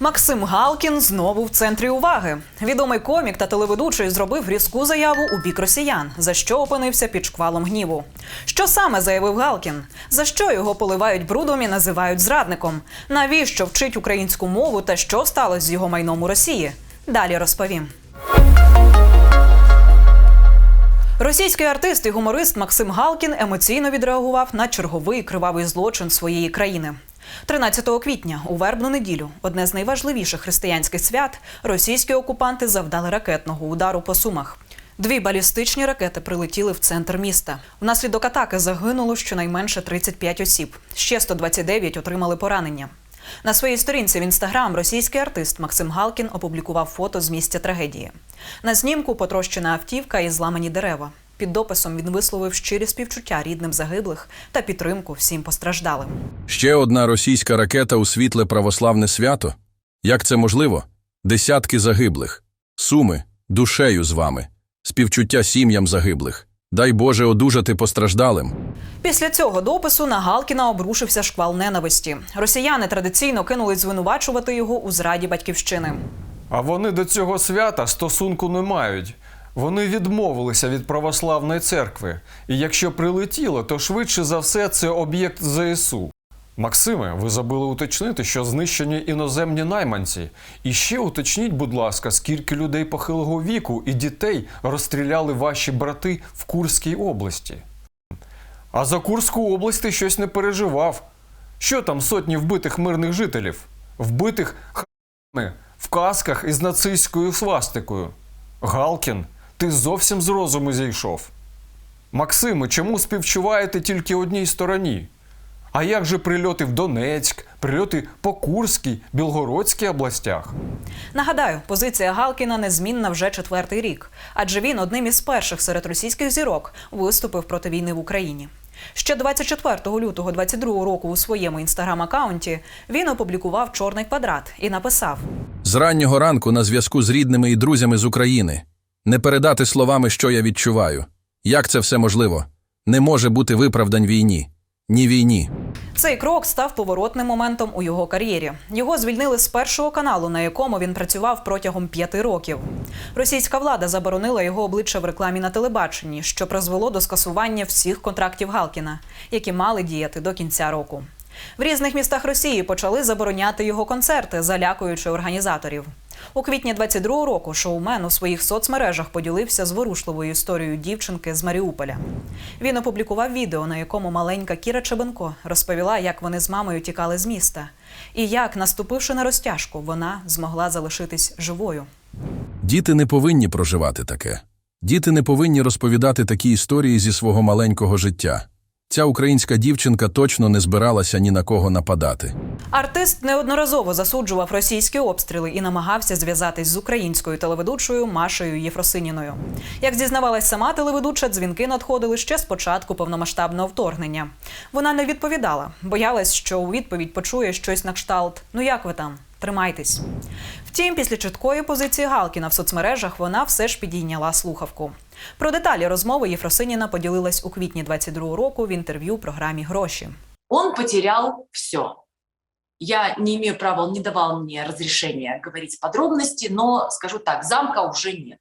Максим Галкін знову в центрі уваги. Відомий комік та телеведучий зробив різку заяву у бік росіян, за що опинився під шквалом гніву. Що саме заявив Галкін? За що його поливають брудом і називають зрадником? Навіщо вчить українську мову та що сталося з його майном у Росії? Далі розповім. Російський артист і гуморист Максим Галкін емоційно відреагував на черговий кривавий злочин своєї країни. 13 квітня, у вербну неділю, одне з найважливіших християнських свят, російські окупанти завдали ракетного удару по сумах. Дві балістичні ракети прилетіли в центр міста. Внаслідок атаки загинуло щонайменше 35 осіб. Ще 129 отримали поранення. На своїй сторінці в інстаграм російський артист Максим Галкін опублікував фото з місця трагедії. На знімку потрощена автівка і зламані дерева. Під дописом він висловив щирі співчуття рідним загиблих та підтримку всім постраждалим. Ще одна російська ракета у світле православне свято? Як це можливо? Десятки загиблих. Суми, душею з вами. Співчуття сім'ям загиблих. Дай Боже одужати постраждалим. Після цього допису на Галкіна обрушився шквал ненависті. Росіяни традиційно кинулись звинувачувати його у зраді батьківщини. А вони до цього свята стосунку не мають. Вони відмовилися від православної церкви. І якщо прилетіло, то швидше за все це об'єкт ЗСУ. Максиме, ви забули уточнити, що знищені іноземні найманці. І ще уточніть, будь ласка, скільки людей похилого віку і дітей розстріляли ваші брати в Курській області. А за Курську область ти щось не переживав. Що там сотні вбитих мирних жителів? Вбитих х**ми в касках із нацистською свастикою. Галкін, ти зовсім з розуму зійшов. Максиме, чому співчуваєте тільки одній стороні? А як же прильоти в Донецьк, прильоти по Курській, Білгородській областях? Нагадаю, позиція Галкіна незмінна вже четвертий рік, адже він одним із перших серед російських зірок виступив проти війни в Україні. Ще 24 лютого 22 року у своєму інстаграм-аккаунті він опублікував чорний квадрат і написав: З раннього ранку на зв'язку з рідними і друзями з України. Не передати словами, що я відчуваю. Як це все можливо? Не може бути виправдань війні. Ні війні. Цей крок став поворотним моментом у його кар'єрі. Його звільнили з першого каналу, на якому він працював протягом п'яти років. Російська влада заборонила його обличчя в рекламі на телебаченні, що призвело до скасування всіх контрактів Галкіна, які мали діяти до кінця року. В різних містах Росії почали забороняти його концерти, залякуючи організаторів. У квітні 22-го року шоумен у своїх соцмережах поділився зворушливою історією дівчинки з Маріуполя. Він опублікував відео, на якому маленька Кіра Чебенко розповіла, як вони з мамою тікали з міста, і як, наступивши на розтяжку, вона змогла залишитись живою. Діти не повинні проживати таке. Діти не повинні розповідати такі історії зі свого маленького життя. Ця українська дівчинка точно не збиралася ні на кого нападати. Артист неодноразово засуджував російські обстріли і намагався зв'язатись з українською телеведучою Машею Єфросиніною. Як зізнавалась сама телеведуча, дзвінки надходили ще з початку повномасштабного вторгнення. Вона не відповідала, боялась, що у відповідь почує щось на кшталт Ну як ви там? Тримайтесь. Втім, після чіткої позиції Галкіна в соцмережах вона все ж підійняла слухавку. Про деталі розмови Єфросиніна поділилась у квітні 22-го року в інтерв'ю програмі Гроші. Он потерял все. Я не имею права, он не давал мне разрешения говорить подробности, но скажу так, замка уже нет.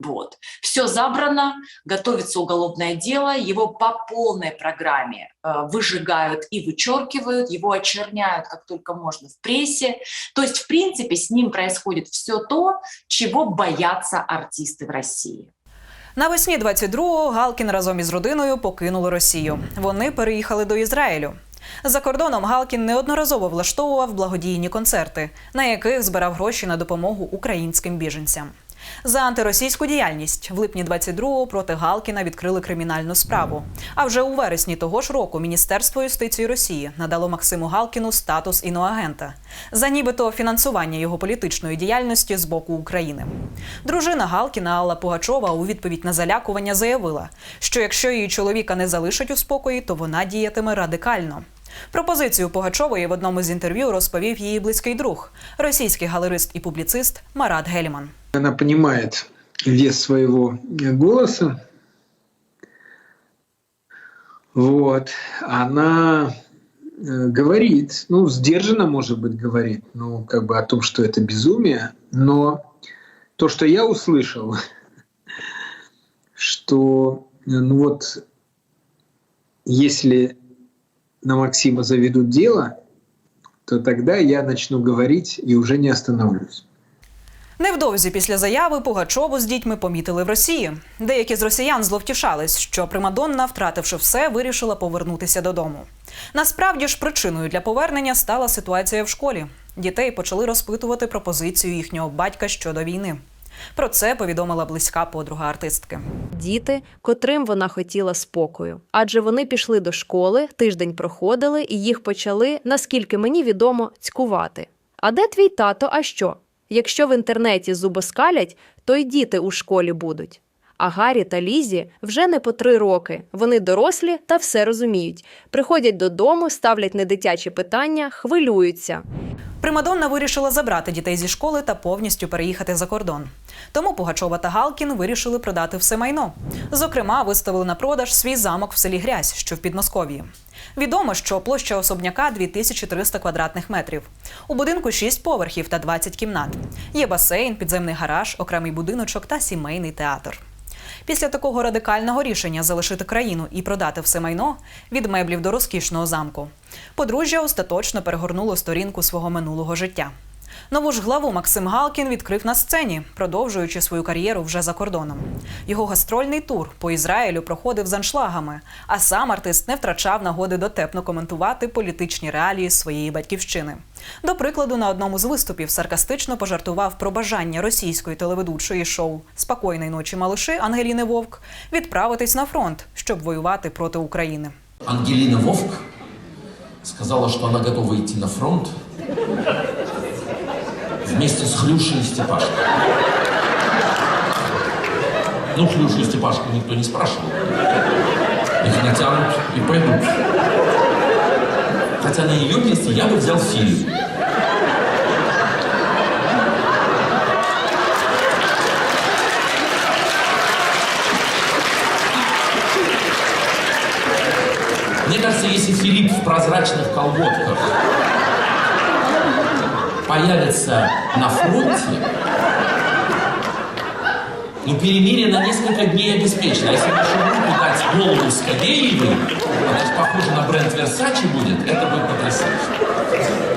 Вот. Все забрано, готовится уголовное дело, его по полной программе э, выжигают и вычеркивают, его очерняют как только можно в прессе. То есть, в принципе, с ним происходит все то, чего боятся артисты в России. Навесні 22-го Галкін разом із родиною покинули Росію. Вони переїхали до Ізраїлю. За кордоном Галкін неодноразово влаштовував благодійні концерти, на яких збирав гроші на допомогу українським біженцям. За антиросійську діяльність в липні 22-го проти Галкіна відкрили кримінальну справу. А вже у вересні того ж року Міністерство юстиції Росії надало Максиму Галкіну статус іноагента за нібито фінансування його політичної діяльності з боку України. Дружина Галкіна Алла Пугачова у відповідь на залякування заявила, що якщо її чоловіка не залишать у спокої, то вона діятиме радикально. Пропозицію Пугачової в одному з інтерв'ю розповів її близький друг, російський галерист і публіцист Марат Гельман. Она понимает вес своего голоса. Вот. Она э, говорит, ну, сдержанно, может быть, говорит, ну, как бы о том, что это безумие, но то, что я услышал, что, э, ну вот, если на Максима заведут дело, то тогда я начну говорить и уже не остановлюсь. Невдовзі після заяви Пугачову з дітьми помітили в Росії. Деякі з росіян зловтішались, що Примадонна, втративши все, вирішила повернутися додому. Насправді ж причиною для повернення стала ситуація в школі. Дітей почали розпитувати про позицію їхнього батька щодо війни. Про це повідомила близька подруга артистки. діти, котрим вона хотіла спокою. Адже вони пішли до школи, тиждень проходили, і їх почали, наскільки мені відомо, цькувати. А де твій тато? А що? Якщо в інтернеті зубоскалять, то й діти у школі будуть. А Гаррі та Лізі вже не по три роки. Вони дорослі та все розуміють. Приходять додому, ставлять недитячі питання, хвилюються. Примадонна вирішила забрати дітей зі школи та повністю переїхати за кордон. Тому Пугачова та Галкін вирішили продати все майно. Зокрема, виставили на продаж свій замок в селі Грязь, що в Підмосков'ї. Відомо, що площа особняка 2300 квадратних метрів. У будинку 6 поверхів та 20 кімнат. Є басейн, підземний гараж, окремий будиночок та сімейний театр. Після такого радикального рішення залишити країну і продати все майно від меблів до розкішного замку, подружжя остаточно перегорнуло сторінку свого минулого життя. Нову ж главу Максим Галкін відкрив на сцені, продовжуючи свою кар'єру вже за кордоном. Його гастрольний тур по Ізраїлю проходив з аншлагами, а сам артист не втрачав нагоди дотепно коментувати політичні реалії своєї батьківщини. До прикладу, на одному з виступів саркастично пожартував про бажання російської телеведучої шоу Спокійної ночі малиші Ангеліни Вовк відправитись на фронт, щоб воювати проти України. Ангелина Вовк сказала, что она готова идти на фронт вместе с Хлюшей и Степашкой. Ну, Хлюшу и Степашку никто не спрашивал. Их натянут и пойдут. Хотя на ее месте я бы взял фильм. Мне кажется, если Филипп в прозрачных колготках появится на фронте, ну, перемирие на несколько дней обеспечено. А Если нашу группу дать голову Скобеевой, она же похожа на бренд Версачи будет, это будет потрясающе.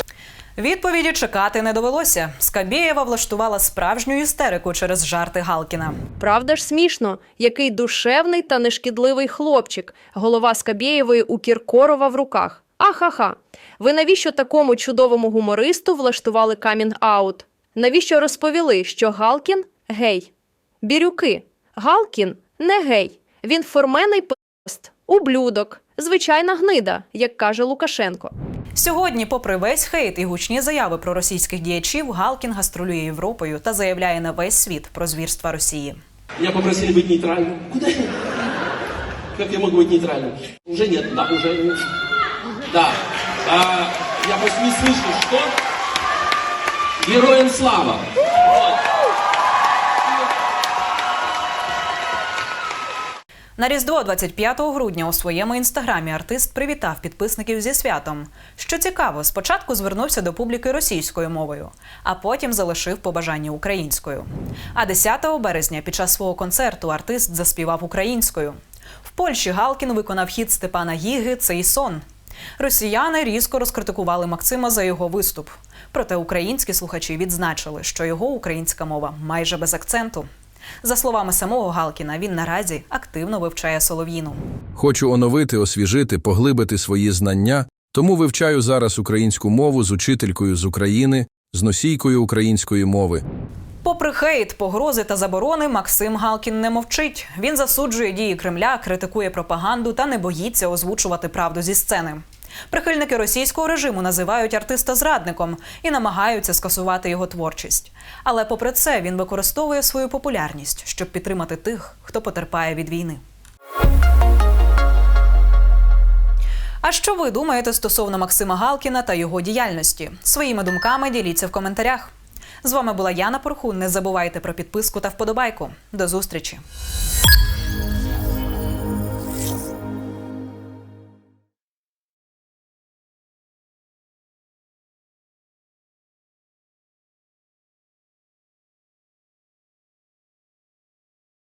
Відповіді чекати не довелося. Скабєєва влаштувала справжню істерику через жарти Галкіна. Правда ж смішно, який душевний та нешкідливий хлопчик, голова Скабєєвої у Кіркорова в руках. Ахаха. Ви навіщо такому чудовому гумористу влаштували камінг-аут? Навіщо розповіли, що Галкін гей? Бірюки. Галкін не гей. Він формений пост, ублюдок, звичайна гнида, як каже Лукашенко. Сьогодні, попри весь хейт і гучні заяви про російських діячів, Галкін гастролює Європою та заявляє на весь світ про звірства Росії. Меня попросили быть нейтральным. Куда я? Как я могу быть нейтральным? Уже нет, да, уже нет. Да. А, я просто не слышу, что? Героям слава! На Різдво 25 грудня у своєму інстаграмі артист привітав підписників зі святом. Що цікаво, спочатку звернувся до публіки російською мовою, а потім залишив побажання українською. А 10 березня під час свого концерту артист заспівав українською. В Польщі Галкін виконав хіт Степана Гіги Цей сон. Росіяни різко розкритикували Максима за його виступ. Проте українські слухачі відзначили, що його українська мова майже без акценту. За словами самого Галкіна, він наразі активно вивчає солов'їну. Хочу оновити, освіжити, поглибити свої знання, тому вивчаю зараз українську мову з учителькою з України, з носійкою української мови. Попри хейт, погрози та заборони, Максим Галкін не мовчить. Він засуджує дії Кремля, критикує пропаганду та не боїться озвучувати правду зі сцени. Прихильники російського режиму називають артиста зрадником і намагаються скасувати його творчість. Але попри це він використовує свою популярність, щоб підтримати тих, хто потерпає від війни. А що ви думаєте стосовно Максима Галкіна та його діяльності? Своїми думками діліться в коментарях. З вами була Яна Порхун. Не забувайте про підписку та вподобайку. До зустрічі!